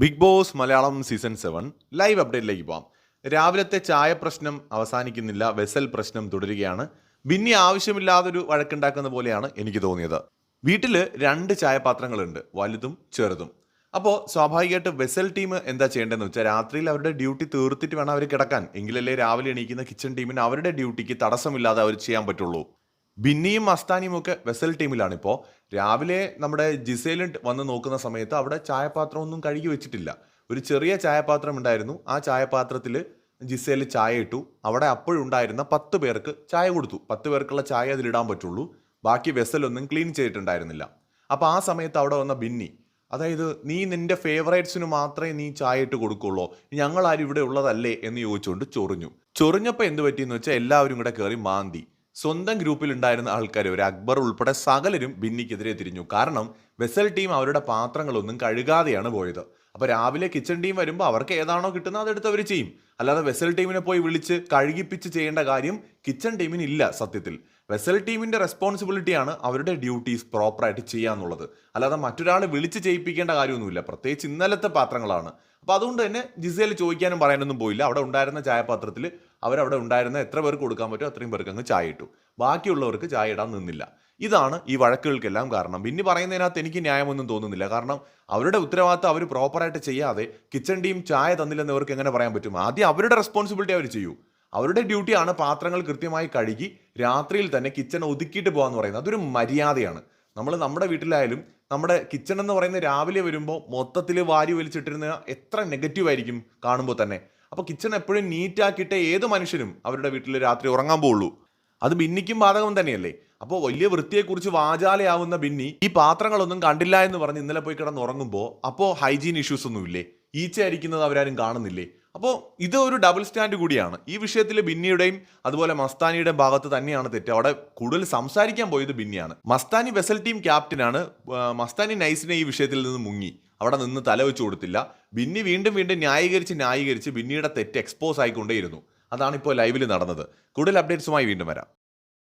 Big boss Malayalam season seven live അപ്ഡേറ്റിലേക്ക് പോകാം രാവിലത്തെ ചായ പ്രശ്നം അവസാനിക്കുന്നില്ല വെസൽ പ്രശ്നം തുടരുകയാണ്. ബിന്നി ആവശ്യമില്ലാതൊരു വഴക്കുണ്ടാക്കുന്ന പോലെയാണ് എനിക്ക് തോന്നിയത്. വീട്ടിൽ രണ്ട് ചായപാത്രങ്ങളുണ്ട് വലുതും ചെറുതും. അപ്പോൾ സ്വാഭാവികമായിട്ട് വെസൽ ടീം എന്താ ചെയ്യേണ്ടതെന്ന് വെച്ചാൽ രാത്രിയിൽ അവരുടെ ഡ്യൂട്ടി തീർത്തിട്ട് വേണം അവർ കിടക്കാൻ. എങ്കിലല്ലേ രാവിലെ എണീക്കുന്ന കിച്ചൺ ടീമിന് അവരുടെ ഡ്യൂട്ടിക്ക് തടസ്സമില്ലാതെ അവർ ചെയ്യാൻ പറ്റുള്ളൂ. ബിന്നിയും മസ്താനിയും ഒക്കെ വെസൽ ടീമിലാണ് ഇപ്പോൾ രാവിലെ നമ്മുടെ ജിസേലിൻ വന്ന് നോക്കുന്ന സമയത്ത് അവിടെ ചായപാത്രം ഒന്നും കഴുകി വെച്ചിട്ടില്ല. ഒരു ചെറിയ ചായപാത്രം ഉണ്ടായിരുന്നു. ആ ചായപാത്രത്തിൽ ജിസേൽ ചായ ഇട്ടു അവിടെ അപ്പോഴുണ്ടായിരുന്ന പത്ത് പേർക്ക് ചായ കൊടുത്തു. പത്ത് പേർക്കുള്ള ചായ അതിലിടാൻ പറ്റുള്ളൂ. ബാക്കി വെസലൊന്നും ക്ലീൻ ചെയ്തിട്ടുണ്ടായിരുന്നില്ല. അപ്പോൾ ആ സമയത്ത് അവിടെ വന്ന ബിന്നി അതായത് നീ നിന്റെ ഫേവറേറ്റ്സിന് മാത്രമേ നീ ചായ ഇട്ട് കൊടുക്കുള്ളൂ. ഞങ്ങൾ ഇവിടെ ഉള്ളതല്ലേ? എന്ന് ചോദിച്ചുകൊണ്ട് ചൊറിഞ്ഞു. ചൊറിഞ്ഞപ്പോൾ എന്ത് പറ്റിയെന്ന് വെച്ചാൽ എല്ലാവരും കൂടെ കയറി മാന്തി. സ്വന്തം ഗ്രൂപ്പിൽ ഉണ്ടായിരുന്ന ആൾക്കാർ ഒരു അക്ബർ ഉൾപ്പെടെ സകലരും ബിന്നിക്കെതിരെ തിരിഞ്ഞു. കാരണം വെസൽ ടീം അവരുടെ പാത്രങ്ങളൊന്നും കഴുകാതെയാണ് പോയത്. അപ്പോൾ രാവിലെ കിച്ചൺ ടീം വരുമ്പോൾ അവർക്ക് ഏതാണോ കിട്ടുന്നത് അതെടുത്ത് അവർ ചെയ്യും. അല്ലാതെ വെസൽ ടീമിനെ പോയി വിളിച്ച് കഴുകിപ്പിച്ച് ചെയ്യേണ്ട കാര്യം കിച്ചൺ ടീമിന് ഇല്ല സത്യത്തിൽ. വെസൽ ടീമിന്റെ റെസ്പോൺസിബിലിറ്റിയാണ് അവരുടെ ഡ്യൂട്ടീസ് പ്രോപ്പറായിട്ട് ചെയ്യാന്നുള്ളത്. അല്ലാതെ മറ്റൊരാൾ വിളിച്ച് ചെയ്യിപ്പിക്കേണ്ട കാര്യമൊന്നുമില്ല. പ്രത്യേകിച്ച് ഇന്നലത്തെ പാത്രങ്ങളാണ്. അപ്പോൾ അതുകൊണ്ട് തന്നെ ജിസയിൽ ചോദിക്കാനും പറയാനൊന്നും പോയില്ല. അവിടെ ഉണ്ടായിരുന്ന ചായപാത്രത്തിൽ അവരവിടെ ഉണ്ടായിരുന്ന എത്ര പേർക്ക് കൊടുക്കാൻ പറ്റുമോ അത്രയും പേർക്ക് അങ്ങ് ചായ ഇട്ടു. ബാക്കിയുള്ളവർക്ക് ചായ ഇടാൻ നിന്നില്ല. ഇതാണ് ഈ വഴക്കുകൾക്കെല്ലാം കാരണം. പിന്നെ പറയുന്നതിനകത്ത് എനിക്ക് ന്യായമൊന്നും തോന്നുന്നില്ല. കാരണം അവരുടെ ഉത്തരവാദിത്തം അവർ പ്രോപ്പറായിട്ട് ചെയ്യാതെ കിച്ചൺ ടീം ചായ തന്നില്ലെന്ന് അവർക്ക് എങ്ങനെ പറയാൻ പറ്റും? ആദ്യം അവരുടെ റെസ്പോൺസിബിലിറ്റി അവർ ചെയ്യൂ. അവരുടെ ഡ്യൂട്ടിയാണ് പാത്രങ്ങൾ കൃത്യമായി കഴുകി രാത്രിയിൽ തന്നെ കിച്ചൺ ഒതുക്കിയിട്ട് പോകാന്ന് പറയുന്നത്. അതൊരു മര്യാദയാണ്. നമ്മൾ നമ്മുടെ വീട്ടിലായാലും നമ്മുടെ കിച്ചൺ എന്ന് പറയുന്നത് രാവിലെ വരുമ്പോൾ മൊത്തത്തിൽ വാരി വലിച്ചിട്ടിരുന്ന എത്ര നെഗറ്റീവ് ആയിരിക്കും കാണുമ്പോൾ തന്നെ. അപ്പോൾ കിച്ചൺ എപ്പോഴും നീറ്റാക്കിയിട്ട് ഏത് മനുഷ്യനും അവരുടെ വീട്ടിൽ രാത്രി ഉറങ്ങാൻ പോവുള്ളൂ. അത് ബിന്നിക്കും ബാധകം തന്നെയല്ലേ? അപ്പോൾ വലിയ വൃത്തിയെക്കുറിച്ച് വാചാലയാവുന്ന ബിന്നി ഈ പാത്രങ്ങളൊന്നും കണ്ടില്ല എന്ന് പറഞ്ഞ് ഇന്നലെ പോയി കിടന്ന് ഉറങ്ങുമ്പോൾ അപ്പോൾ ഹൈജീൻ ഇഷ്യൂസ് ഒന്നുമില്ലേ ഈച്ച അരിക്കുന്നത് അവരാരും കാണുന്നില്ലേ? അപ്പോൾ ഇത് ഒരു ഡബിൾ സ്റ്റാൻഡ് കൂടിയാണ്. ഈ വിഷയത്തിൽ ബിന്നിയുടെയും അതുപോലെ മസ്താനിയുടെയും ഭാഗത്ത് തന്നെയാണ് തെറ്റ്. അവിടെ കൂടുതൽ സംസാരിക്കാൻ പോയത് ബിന്നിയാണ്. മസ്താനി വെസൽ ടീം ക്യാപ്റ്റനാണ് മസ്താനി നൈസിനെ ഈ വിഷയത്തിൽ നിന്ന് മുങ്ങി. അവിടെ നിന്ന് തല വെച്ച് കൊടുത്തില്ല. ബിന്നി വീണ്ടും വീണ്ടും ന്യായീകരിച്ച് ന്യായീകരിച്ച് ബിന്നിയുടെ തെറ്റ് എക്സ്പോസ് ആയിക്കൊണ്ടേയിരുന്നു. അതാണ് ഇപ്പോൾ ലൈവിൽ നടന്നത്. കൂടുതൽ അപ്ഡേറ്റ്സുമായി വീണ്ടും വരാം.